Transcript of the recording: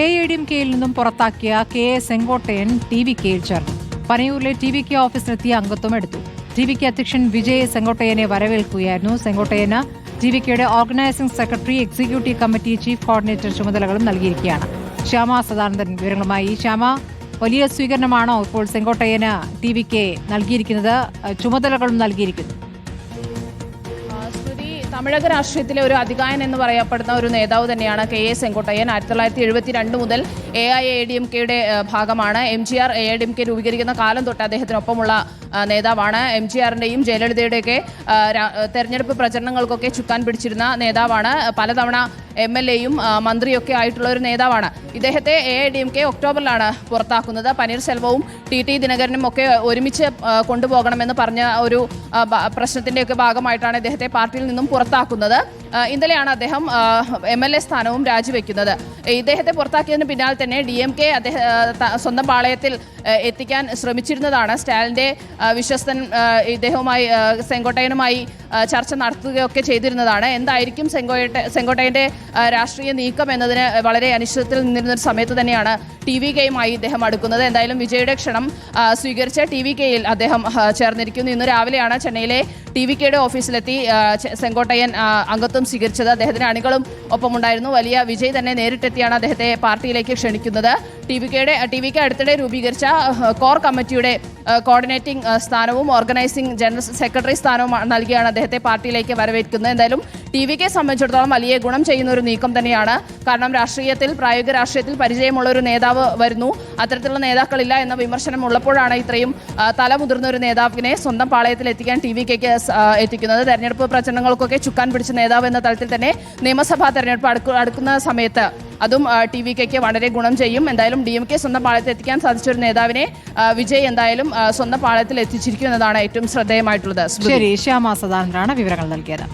A I D M കെയിൽ നിന്നും പുറത്താക്കിയ K A Sengottaiyan T V കെയിൽ ചേർന്നു. പനയൂരിലെ ടി വി കെ ഓഫീസിലെത്തിയ അംഗത്വം എടുത്തു. ടി വി കെ അധ്യക്ഷൻ വിജയ് സെങ്കോട്ടയനെ വരവേൽക്കുകയായിരുന്നു. സെങ്കോട്ടയന് ടി വി കെയുടെ organising secretary executive committee chief coordinator ചുമതലകളും നൽകിയിരിക്കുകയാണ്. ശ്യാമ സദാനന്ദൻ വിവരങ്ങളുമായി. ശ്യാമ വലിയ സ്വീകരണമാണോ ഇപ്പോൾ സെങ്കോട്ടയന് ടി വി കെ നൽകിയിരിക്കുന്നത്? ചുമതലകളും നൽകിയിരിക്കുന്നു. തമിഴക രാഷ്ട്രീയത്തിലെ ഒരു അധികായൻ എന്ന് പറയപ്പെടുന്ന ഒരു നേതാവ് തന്നെയാണ് കെ എ സെങ്കോട്ടയ്യൻ. ആയിരത്തി തൊള്ളായിരത്തി എഴുപത്തി രണ്ട് മുതൽ A I A D M കെയുടെ ഭാഗമാണ്. M G R A D M K രൂപീകരിക്കുന്ന കാലം തൊട്ട് അദ്ദേഹത്തിനൊപ്പമുള്ള നേതാവാണ് എം ജി ആറിന്റെയും ജയലളിതയുടെയൊക്കെ തെരഞ്ഞെടുപ്പ് പ്രചരണങ്ങൾക്കൊക്കെ ചുക്കാൻ പിടിച്ചിരുന്ന നേതാവാണ്. പലതവണ എം എൽ എയും മന്ത്രിയൊക്കെ ആയിട്ടുള്ള ഒരു നേതാവാണ്. ഇദ്ദേഹത്തെ A I D M K ഒക്ടോബറിലാണ് പുറത്താക്കുന്നത്. പനീർസെൽവവും ടി ടി ദിനകരനും ഒക്കെ ഒരുമിച്ച് കൊണ്ടുപോകണമെന്ന് പറഞ്ഞ ഒരു പ്രശ്നത്തിന്റെയൊക്കെ ഭാഗമായിട്ടാണ് ഇദ്ദേഹത്തെ പാർട്ടിയിൽ നിന്നും പുറത്താക്കുന്നത്. ഇന്നലെയാണ് അദ്ദേഹം എം എൽ എ സ്ഥാനവും രാജിവെക്കുന്നത്. ഇദ്ദേഹത്തെ പുറത്താക്കിയതിന് പിന്നാലെ തന്നെ ഡി എം കെ അദ്ദേഹം സ്വന്തം പാളയത്തിൽ എത്തിക്കാൻ ശ്രമിച്ചിരുന്നതാണ്. സ്റ്റാലിന്റെ വിശ്വസ്തൻ ഇദ്ദേഹവുമായി സെങ്കോട്ടയനുമായി ചർച്ച നടത്തുകയൊക്കെ ചെയ്തിരുന്നതാണ്. എന്തായിരിക്കും സെങ്കോട്ട സെങ്കോട്ടയന്റെ രാഷ്ട്രീയ നീക്കം എന്നതിന് വളരെ അനിശ്ചിതത്തിൽ നിന്നിരുന്ന സമയത്ത് തന്നെയാണ് ടി വി കെയുമായി ഇദ്ദേഹം അടുക്കുന്നത്. എന്തായാലും വിജയുടെ ക്ഷണം സ്വീകരിച്ച ടി വി കെയിൽ അദ്ദേഹം ചേർന്നിരിക്കുന്നു. ഇന്ന് രാവിലെയാണ് ചെന്നൈയിലെ ടി വി കെയുടെ ഓഫീസിലെത്തി സെങ്കോട്ടയൻ ചെ- അംഗത്വം സ്വീകരിച്ചത് അദ്ദേഹത്തിന് അണികളും ഒപ്പമുണ്ടായിരുന്നു. വലിയ വിജയ് തന്നെ നേരിട്ടെത്തിയാണ് അദ്ദേഹത്തെ പാർട്ടിയിലേക്ക് ക്ഷണിക്കുന്നത്. ടി വി കെയുടെ ടി വി കെ അടുത്തിടെ രൂപീകരിച്ച കോർ കമ്മിറ്റിയുടെ കോർഡിനേറ്റിംഗ് സ്ഥാനവും ഓർഗനൈസിംഗ് ജനറൽ സെക്രട്ടറി സ്ഥാനവും നൽകിയാണ് അദ്ദേഹത്തെ പാർട്ടിയിലേക്ക് വരവേൽക്കുന്നത്. എന്തായാലും ടി വി കെ സംബന്ധിച്ചിടത്തോളം വലിയ ഗുണം ചെയ്യുന്ന ഒരു നീക്കം തന്നെയാണ്. കാരണം രാഷ്ട്രീയത്തിൽ പ്രായോഗിക രാഷ്ട്രീയത്തിൽ പരിചയമുള്ള ഒരു നേതാവ് വരുന്നു. അത്തരത്തിലുള്ള നേതാക്കളില്ല എന്ന വിമർശനം ഉള്ളപ്പോഴാണ് ഇത്രയും തലമുതിർന്ന ഒരു നേതാവിനെ സ്വന്തം പാളയത്തിൽ എത്തിക്കാൻ ടി വി കെക്ക് എത്തിക്കുന്നത്. തെരഞ്ഞെടുപ്പ് പ്രചരണങ്ങൾക്കൊക്കെ ചുക്കാൻ പിടിച്ച നേതാവ് എന്ന തലത്തിൽ തന്നെ നിയമസഭാ തെരഞ്ഞെടുപ്പ് അടുക്ക അടുക്കുന്ന സമയത്ത് അതും ടി വി കെക്ക് വളരെ ഗുണം ചെയ്യും. എന്തായാലും ഡി എം കെ സ്വന്തം പാളയത്തിൽ എത്തിക്കാൻ സാധിച്ച ഒരു നേതാവിനെ വിജയ് എന്തായാലും സ്വന്തം പാളയത്തിൽ എത്തിച്ചിരിക്കും എന്നതാണ് ഏറ്റവും ശ്രദ്ധേയമായിട്ടുള്ളത്. ശരി ശ്യാമ സദാനന്ദനാണ് വിവരങ്ങൾ നൽകിയത്.